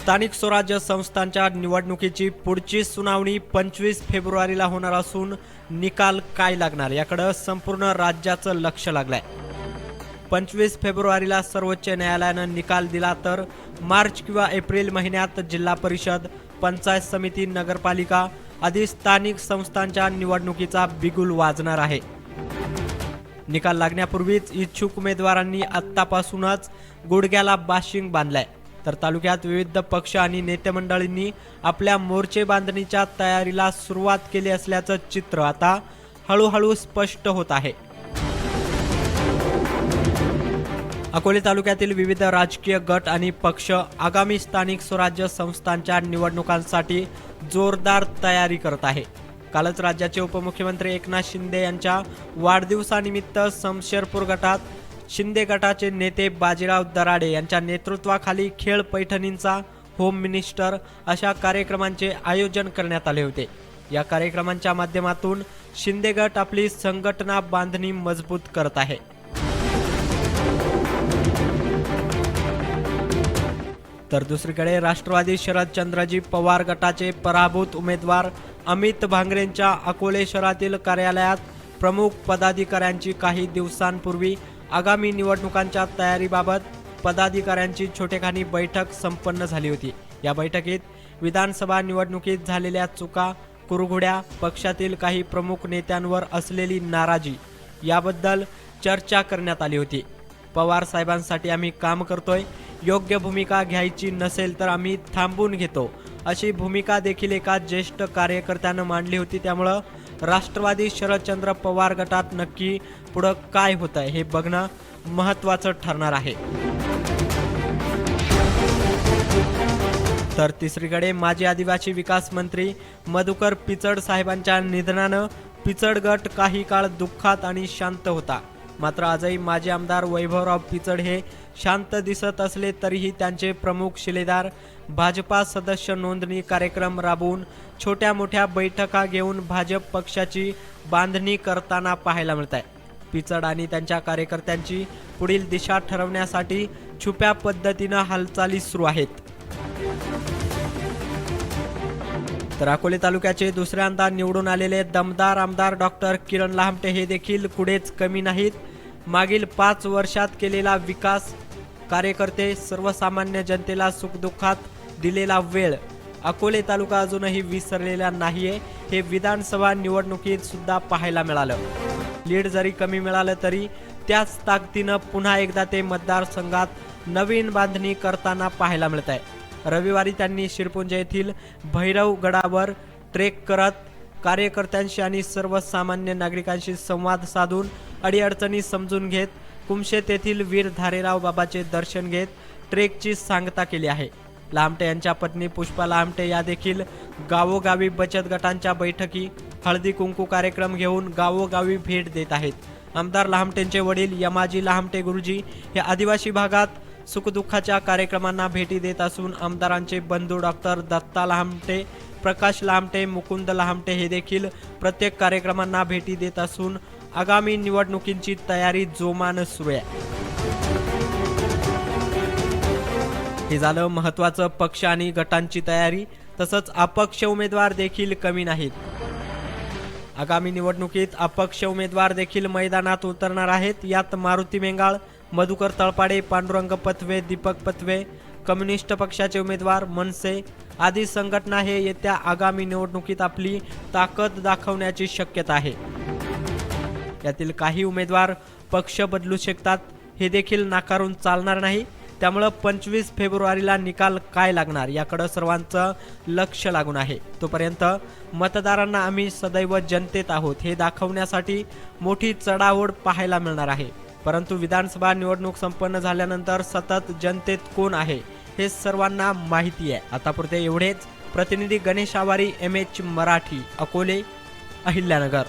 स्थानिक स्वराज्य संस्थांच्या निवडणुकीची पुढची सुनावणी पंचवीस फेब्रुवारीला होणार असून निकाल काय लागणार? याकडं संपूर्ण राज्याचं लक्ष लागलंय. पंचवीस फेब्रुवारीला सर्वोच्च न्यायालयानं निकाल दिला तर मार्च किंवा एप्रिल महिन्यात जिल्हा परिषद पंचायत समिती नगरपालिका आदी स्थानिक संस्थांच्या निवडणुकीचा बिगुल वाजणार आहे. निकाल लागण्यापूर्वीच इच्छुक उमेदवारांनी आत्तापासूनच गुडघ्याला बाशिंग बांधलाय. तर तालुक्यात विविध पक्ष आणि नेते मंडळींनी आपल्या मोर्चे बांधणीच्या तयारीला सुरुवात केली असल्याचं चित्र आता हळूहळू स्पष्ट होत आहे. अकोले तालुक्यातील विविध राजकीय गट आणि पक्ष आगामी स्थानिक स्वराज्य संस्थांच्या निवडणुकांसाठी जोरदार तयारी करत आहे. कालच राज्याचे उपमुख्यमंत्री एकनाथ शिंदे यांच्या वाढदिवसानिमित्त समशेरपूर गटात शिंदे गटाचे नेते बाजीराव दराडे यांच्या नेतृत्वाखाली खेळ पैठणींचा होम मिनिस्टर अशा कार्यक्रमांचे आयोजन करण्यात आले होते. या कार्यक्रमांच्या माध्यमातून शिंदे गट आपली संघटना बांधणी मजबूत करत आहे. तर दुसरीकडे राष्ट्रवादी शरदचंद्रजी पवार गटाचे पराभूत उमेदवार अमित भांगरेंच्या अकोले शहरातील कार्यालयात प्रमुख पदाधिकाऱ्यांची काही दिवसांपूर्वी आगामी निवडणुकांच्या तयारीबाबत पदाधिकाऱ्यांची छोटेखानी बैठक संपन्न झाली होती. या बैठकीत विधानसभा निवडणुकीत झालेल्या चुका कुरघुड्या पक्षातील काही प्रमुख नेत्यांवर असलेली नाराजी याबद्दल चर्चा करण्यात आली होती. पवार साहेबांसाठी आम्ही काम करतोय योग्य भूमिका घ्यायची नसेल तर आम्ही थांबून घेतो. अशी भूमिका देखील एका ज्येष्ठ कार्यकर्त्यानं मांडली होती त्यामुळं राष्ट्रवादी शरदचंद्र पवार गटात नक्की पुढं काय होतंय हे बघणं महत्त्वाचं ठरणार आहे. तर तिसरीकडे माजी आदिवासी विकास मंत्री मधुकर पिचड साहेबांच्या निधनानं पिचड गट काही काळ दुःखात आणि शांत होता. मात्र आजही माजी आमदार वैभवराव पिचड हे शांत दिसत असले तरीही त्यांचे प्रमुख शिलेदार भाजपा सदस्य नोंदणी कार्यक्रम राबवून छोट्या मोठ्या बैठका घेऊन भाजप पक्षाची बांधणी करताना पाहायला मिळत आहे. पिचड आणि त्यांच्या कार्यकर्त्यांची पुढील दिशा ठरवण्यासाठी छुप्या पद्धतीनं हालचाली सुरू आहेत. तर अकोले तालुक्याचे दुसऱ्यांदा निवडून आलेले दमदार आमदार डॉक्टर किरण लहामटे हे देखील कुठेच कमी नाहीत. मागील पाच वर्षात केलेला विकास कार्यकर्ते सर्वसामान्य जनतेला सुखदुःखात दिलेला वेळ अकोले तालुका अजूनही विसरलेला नाहीये. हे विधानसभा निवडणुकीत सुद्धा पाहायला मिळालं. लीड जरी कमी मिळालं तरी त्याच ताकदीनं पुन्हा एकदा ते मतदारसंघात नवीन बांधणी करताना पाहायला मिळत आहे रविवारी त्यांनी शिरपुंज येथील भैरव गडावर ट्रेक करत कार्यकर्त्यांशी आणि सर्वसामान्य नागरिकांशी संवाद साधून अडीअडचणी समजून घेत कुमशेत येथील वीर धारेराव बाबाचे दर्शन घेत ट्रेकची सांगता केली आहे. लामटे यांच्या पत्नी पुष्पा लामटे या देखील गावोगावी बचत गटांच्या बैठकी हळदी कुंकू कार्यक्रम घेऊन गावोगावी भेट देत आहेत. आमदार लामटेंचे वडील यमाजी लहामटे गुरुजी हे आदिवासी भागात सुखदुःखाच्या कार्यक्रमांना भेटी देत असून आमदारांचे बंधू डॉक्टर दत्ता लहामटे प्रकाश लहामटे मुकुंद लहामटे हे देखील प्रत्येक कार्यक्रमांना भेटी देत असून आगामी निवडणुकींची तयारी जोमानं सुरू आहे. हे झालं महत्वाचं पक्ष आणि गटांची तयारी तसंच अपक्ष उमेदवार देखील कमी नाहीत. आगामी निवडणुकीत अपक्ष उमेदवार देखील मैदानात उतरणार आहेत यात मारुती मेंगाळ मधुकर तळपाडे पांडुरंग पथवे दीपक पथवे कम्युनिस्ट पक्षाचे उमेदवार मनसे आदी संघटना हे येत्या आगामी निवडणुकीत आपली ताकद दाखवण्याची शक्यता आहे. यातील काही उमेदवार पक्ष बदलू शकतात हे देखील नाकारून चालणार नाही. त्यामुळं पंचवीस फेब्रुवारीला निकाल काय लागणार याकडं सर्वांचं लक्ष लागून आहे. तोपर्यंत मतदारांना आम्ही सदैव जनतेत आहोत हे दाखवण्यासाठी मोठी चढाओढ पाहायला मिळणार आहे. परंतु विधानसभा निवडणूक संपन्न झाल्यानंतर सतत जनतेत कोण आहे हे सर्वांना माहिती आहे. आतापुरते एवढेच. प्रतिनिधी गणेश आवारी एम एच मराठी अकोले अहिल्यानगर.